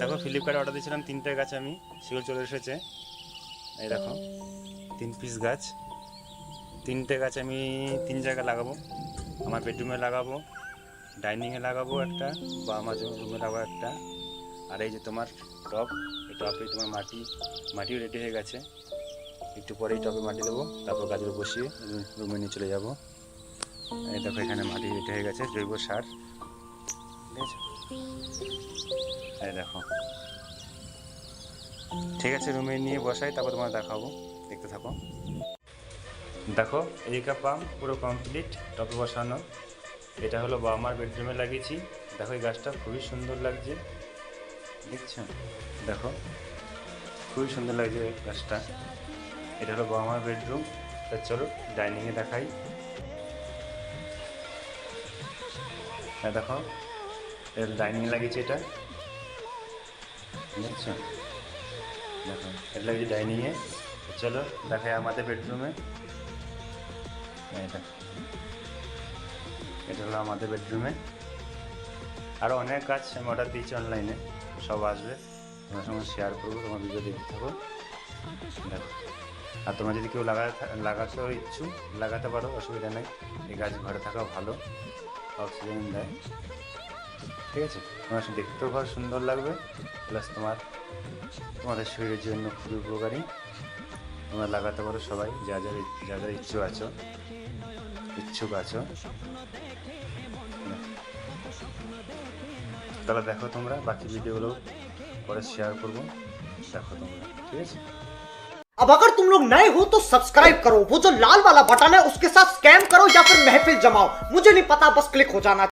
দেখো ফ্লিপকার্টে অর্ডার দিয়েছিলাম, তিনটে গাছ আমি সেগুলো চলে এসেছে। এই দেখো, তিন পিস গাছ। তিনটে গাছ আমি তিন জায়গায় লাগাবো। আমার বেডরুমে লাগাবো ডাইনিংয়ে লাগাবো একটা, বা আমার রুমে লাগাবো একটা। আর এই যে তোমার টপ এই টপে তোমার মাটি, মাটিও রেডি হয়ে গেছে। একটু পরে এই টপে মাটি দেবো, তারপর গাছগুলো বসিয়ে রুমে নিয়ে চলে যাব। এই দেখো, এখানে মাটি রেডি হয়ে গেছে, জৈব সার। ঠিক আছে? এই দেখো। ঠিক আছে রুমে নিয়ে বসাই, তারপর তোমার দেখাবো। দেখতে থাকো। দেখো এরিকা পাম্প পুরো কমপ্লিট টপে বসানো। এটা হলো বাবা মার বেডরুমে লাগিয়েছি। দেখো, এই গাছটা খুবই সুন্দর লাগছে। দেখছ? দেখো, খুবই সুন্দর লাগছে গাছটা। এটা হলো বাবা মার বেডরুম তা চলো ডাইনিংয়ে দেখাই। হ্যাঁ দেখো, এটা ডাইনিং লাগিয়েছে এটা। দেখছ দেখো এটা লাগিয়েছে ডাইনিংয়ে চলো দেখাই আমাদের বেডরুমে এটা এটা হলো আমাদের বেডরুমে আরও অনেক কাজ আমি অর্ডার দিয়েছি অনলাইনে সব আসবে। তোমার সঙ্গে শেয়ার করব, তোমার ভিডিও দেখতে থাকো। দেখো। আর তোমরা যদি কেউ লাগা লাগাতেও ইচ্ছুক, লাগাতে পারো, অসুবিধা নেই। এই গাছ ঘরে থাকা ভালো। অক্সিজেন দেয়। ঠিক আছে তোমার দেখতেও ঘর সুন্দর লাগবে প্লাস তোমার তোমাদের শরীরের জন্য খুবই উপকারী তোমরা লাগাতে পারো সবাই যা যা যা যা ইচ্ছুক আছো ইচ্ছুক আছো তাহলে দেখো তোমরা বাকি ভিডিওগুলো পরে শেয়ার করবো দেখো তোমরা ঠিক আছে अब अगर तुम लोग नए हो तो सब्सक्राइब करो वो जो लाल वाला बटन है उसके साथ स्कैम करो या फिर महफिल जमाओ मुझे नहीं पता बस क्लिक हो जाना